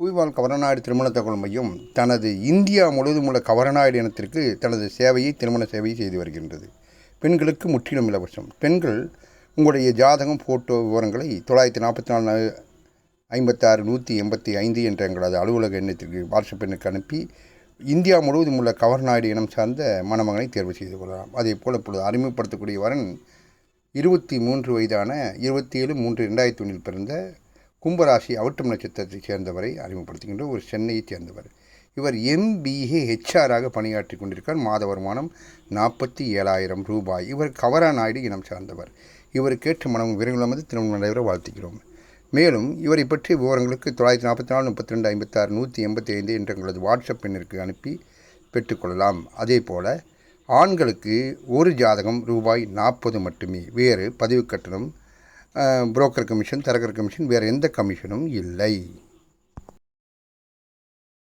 புவிவாழ் கவரநாயுடு திருமண தகவல் மையம் தனது இந்தியா முழுவதும் உள்ள கவரநாயுடு இனத்திற்கு தனது சேவையை திருமண சேவையை செய்து வருகின்றது. பெண்களுக்கு முற்றிலும் இலவசம். பெண்கள் உங்களுடைய ஜாதகம் ஃபோட்டோ விவரங்களை தொள்ளாயிரத்தி நாற்பத்தி நாலு ஐம்பத்தாறு நூற்றி எண்பத்தி ஐந்து என்ற எங்களது அலுவலக எண்ணத்திற்கு வாட்ஸ்அப் எண்ணுக்கு அனுப்பி இந்தியா முழுவதும் உள்ள கவர்நாடு இனம் சார்ந்த மணமகனை தேர்வு செய்து கொள்ளலாம். அதே போல் இப்பொழுது அறிமுகப்படுத்தக்கூடிய வரன் இருபத்தி மூன்று வயதான இருபத்தி ஏழு மூன்று ரெண்டாயிரத்தி ஒன்றில் பிறந்த கும்பராசி அவிட்டம் நட்சத்திரத்தைச் சேர்ந்தவரை அறிமுகப்படுத்துகின்ற ஒரு சென்னையைச் சேர்ந்தவர். இவர் எம்பிஏ ஹெச்ஆராக பணியாற்றி கொண்டிருக்கார் மாத வருமானம் நாற்பத்தி ஏழாயிரம் ரூபாய். இவர் கவரா நாயுடு இனம் சார்ந்தவர். இவருக்கேற்ற மனம் விரைவில் திருமணம் நடைபெற வாழ்த்துகிறோம். மேலும் இவரை பற்றிய விவரங்களுக்கு தொள்ளாயிரத்தி நாற்பத்தி நாலு முப்பத்தி ரெண்டு ஐம்பத்தாறு நூற்றி எண்பத்தி ஐந்து என்ற எங்களது வாட்ஸ்அப் எண்ணிற்கு அனுப்பி பெற்றுக்கொள்ளலாம் அதே போல் ஆண்களுக்கு ஒரு ஜாதகம் ரூபாய் நாற்பது மட்டுமே. வேறு பதிவு கட்டணம் புரோக்கர் கமிஷன் தரகர் கமிஷன் வேறு எந்த கமிஷனும் இல்லை.